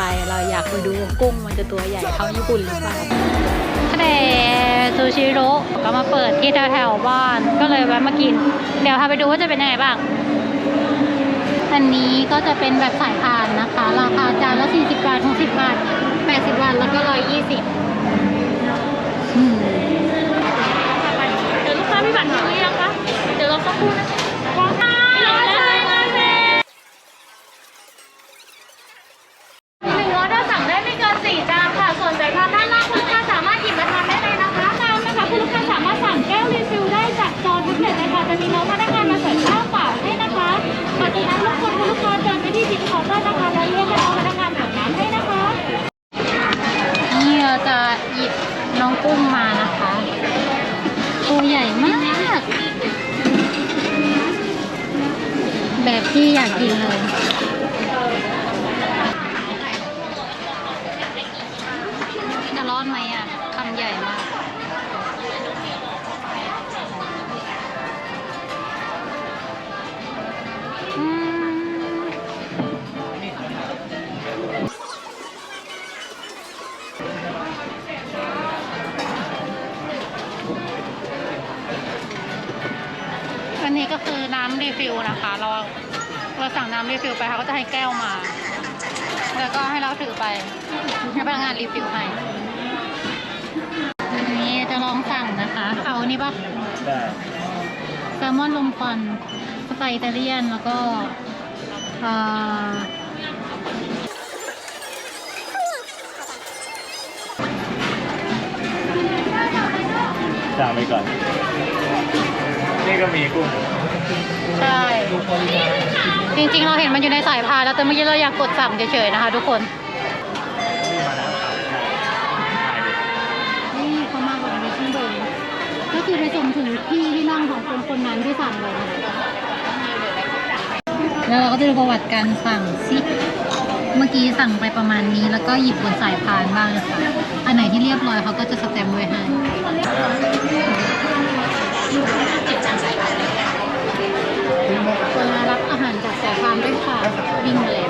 ไปเราอยากไปดูว่ากุ้งมันจะตัวใหญ่เท่าญี่ปุ่นหรือเปล่าแต่ซูชิโร่ก็มาเปิดที่แถวๆบ้านก็เลยแวะมากิน เดี๋ยวพาไปดูว่าจะเป็นยังไงบ้าง อันนี้ก็จะเป็นแบบสายพานนะคะ ราคาจานละ 40 บาท 60 บาท 80 บาท แล้วก็ 120อืมเดี๋ยวลูกค้ามีบัตรหรือยังคะ เดี๋ยวเราสักครู่นะคะ จะมีน้องพนักงานมาเสิร์ฟข้าวเปล่าให้นะคะปัจจุบันทุกคนคุณลูกค้าเดินไปที่จิตเคาน์เตอร์นะคะแล้วเรียกให้น้องพนักงานเสิร์ฟน้ำให้นะคะนี่เราจะหยิบน้องกุ้งมานะคะ ตัวใหญ่มาก แบบที่อยากกินเลย รีฟิลนะคะ เราเราสั่งน้ำรีฟิลไปเขาก็จะให้แก้วมา แล้วก็ให้เราถือไปให้พนักงานรีฟิลให้อันนี้จะลองสั่งนะคะ เอาอันนี้ปะได้แซลมอนลมควันสไตล์อิตาเลียนแล้วก็เอ่อสั่งไปก่อน นี่ก็มีกุ้ง ใช่ จริงๆ เราเห็นมันอยู่ในสายพานแล้วแต่เมื่อกี้เราอยากกดสั่งเฉยๆนะคะทุกคน นี่เขามาแบบนี้ข้างบนก็คือไปส่งถึงที่ที่นั่งของคนคนนั้นที่สั่งเลยนะคะแล้วเราก็จะดูประวัติการสั่งสิเมื่อกี้สั่งไปประมาณนี้ แล้วก็หยิบบนสายพานบ้างนะคะ อันไหนที่เรียบร้อยเขาก็จะสแตมป์ไว้ให้ากสายพานด้วยค่ะ วิ่งมาเลย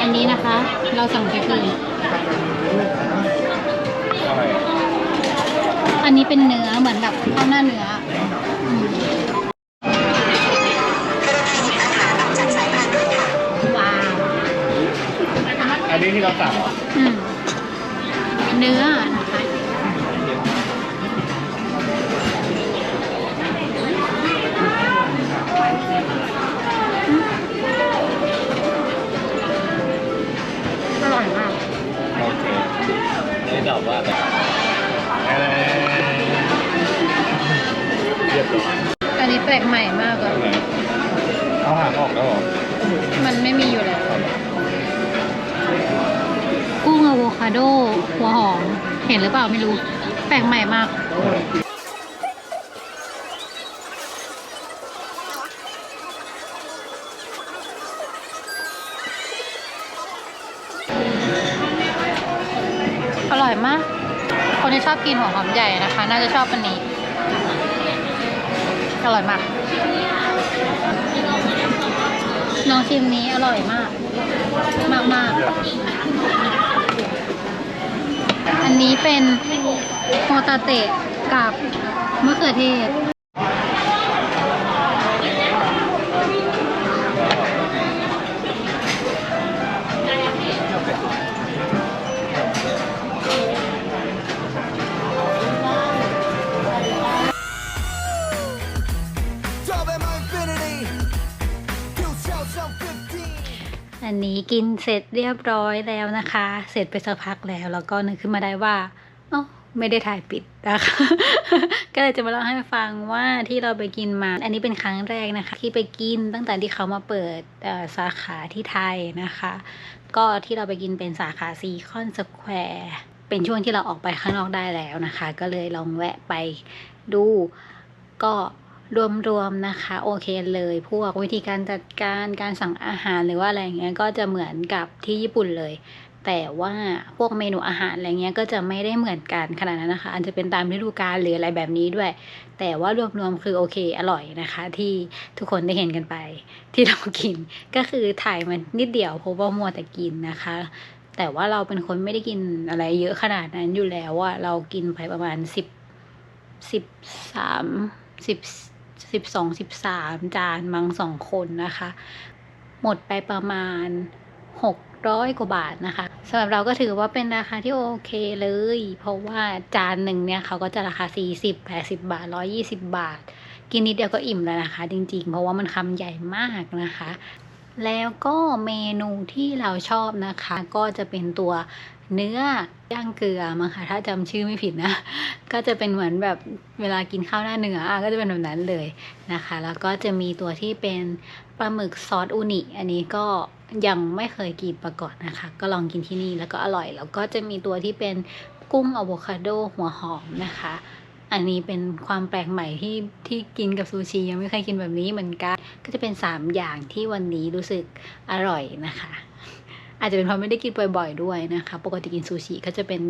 อันนี้นะคะ เราสั่งไปคืออะไรอันนี้เป็นเนื้อเหมือนแบบข้าวหน้าเนื้ออืมว้าว อันนี้ที่เราสั่งเหรออืมเนื้อนะคะอ ลกใหม่มากอะเอาหางออกแล้วเหรอมันไม่มีอยู่แล้ว กุ้งอะโวคาโด หัวหอม เห็นหรือเปล่าไม่รู้ แปลกใหม่มาก อร่อยมาก คนที่ชอบกินหัวหอมใหญ่นะคะ น่าจะชอบอันนี้ อร่อยมาก น้องชิมนี้อร่อยมาก มากมากอันนี้เป็นโฮตาเตะกับมะเขือเทศ อันนี้กินเสร็จเรียบร้อยแล้วนะคะ เสร็จไปสักพักแล้ว แล้วก็นึกขึ้นมาได้ว่าเอ้าไม่ได้ถ่ายปิดนะคะก็เลยจะมาเล่าให้ฟังว่าที่เราไปกินมา อันนี้เป็นครั้งแรกนะคะ ที่ไปกินตั้งแต่ที่เขามาเปิดสาขาที่ไทยนะคะ ก็ที่เราไปกินเป็นสาขาซีคอนสแควร์เป็นช่วงที่เราออกไปข้างนอกได้แล้วนะคะ ก็เลยลองแวะไปดูก็ รวมๆนะคะ โอเคเลยพวกวิธีการจัดการการสั่งอาหารหรือว่าอะไรอย่างเงี้ยก็จะเหมือนกับที่ญี่ปุ่นเลย แต่ว่าพวกเมนูอาหารอะไรเงี้ยก็จะไม่ได้เหมือนกันขนาดนั้นนะคะอาจจะเป็นตามฤดูกาลหรืออะไรแบบนี้ด้วย แต่ว่ารวมๆคือโอเคอร่อยนะคะ ที่ทุกคนได้เห็นกันไป ที่เรากินก็คือถ่ายมันนิดเดียวเพราะว่ามัวแต่กินนะคะแต่ว่าเราเป็นคนไม่ได้กินอะไรเยอะขนาดนั้นอยู่แล้วอะเรากินไปประมาณสิบสิบสามสิบ สิบสองสิบสามจานมั้งสองคนนะคะ หมดไปประมาณหกร้อยกว่าบาทนะคะสำหรับเราก็ถือว่าเป็นราคาที่โอเคเลย เพราะว่าจานหนึ่งเนี่ยเขาก็จะราคาสี่สิบแปดสิบาทร้อยี่สิบาท กินนิดเดียวก็อิ่มแล้วนะคะ จริงๆ เพราะว่ามันคำใหญ่มากนะคะ แล้วก็เมนูที่เราชอบนะคะ ก็จะเป็นตัว เนื้อย่างเกลือมั้งคะถ้าจำชื่อไม่ผิดนะ ก็จะเป็นเหมือนแบบเวลากินข้าวหน้าเนื้อก็จะเป็นแบบนั้นเลยนะคะ แล้วก็จะมีตัวที่เป็นปลาหมึกซอสอูนิ อันนี้ก็ยังไม่เคยกินมาก่อนนะคะ ก็ลองกินที่นี่แล้วก็อร่อย แล้วก็จะมีตัวที่เป็นกุ้งอะโวคาโดหัวหอมนะคะ อันนี้เป็นความแปลกใหม่ที่ที่กินกับซูชิยังไม่เคยกินแบบนี้เหมือนกัน ก็จะเป็น 3 อย่างที่วันนี้รู้สึกอร่อยนะคะ อาจจะเป็นเพราะไม่ได้กินบ่อยๆด้วยนะคะ ปกติกินซูชิก็จะเป็น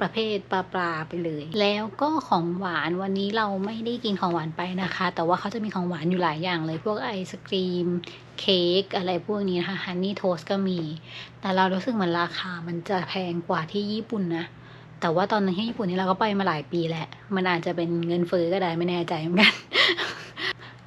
ประเภทปลาปลาไปเลย แล้วก็ของหวานวันนี้เราไม่ได้กินของหวานไปนะคะ แต่ว่าเขาจะมีของหวานอยู่หลายอย่างเลย พวกไอศกรีม เค้กอะไรพวกนี้นะคะฮันนี่โทสก็มี แต่เรารู้สึกเหมือนราคามันจะแพงกว่าที่ญี่ปุ่นนะแต่ว่าตอนนั้นที่ญี่ปุ่นนี่เราก็ไปมาหลายปีแหละ มันอาจจะเป็นเงินเฟ้อก็ได้ไม่แน่ใจเหมือนกัน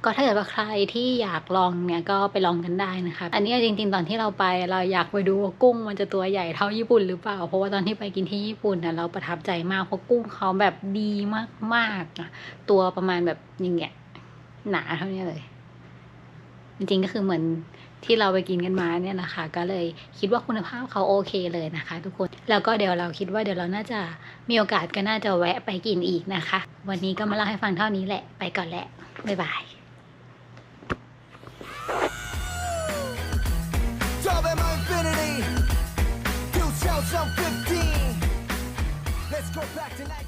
ก็ถ้าเกิดว่าใครที่อยากลองเนี่ยก็ไปลองกันได้นะคะ อันนี้จริงๆ ตอนที่เราไปเราอยากไปดูว่ากุ้งมันจะตัวใหญ่เท่าญี่ปุ่นหรือเปล่า เพราะว่าตอนที่ไปกินที่ญี่ปุ่นนะเราประทับใจมากเพราะกุ้งเขาแบบดีมากๆ ตัวประมาณแบบอย่างเงี้ยหนาเท่านี้เลย จริงๆก็คือเหมือนที่เราไปกินกันมาเนี่ยแหละค่ะก็เลยคิดว่าคุณภาพเขาโอเคเลยนะคะ ทุกคนแล้วก็เดี๋ยวเราคิดว่าเดี๋ยวเราน่าจะมีโอกาสก็น่าจะแวะไปกินอีกนะคะ วันนี้ก็มาเล่าให้ฟังเท่านี้แหละไปก่อนแหละบ๊ายบาย Let's go back to 19.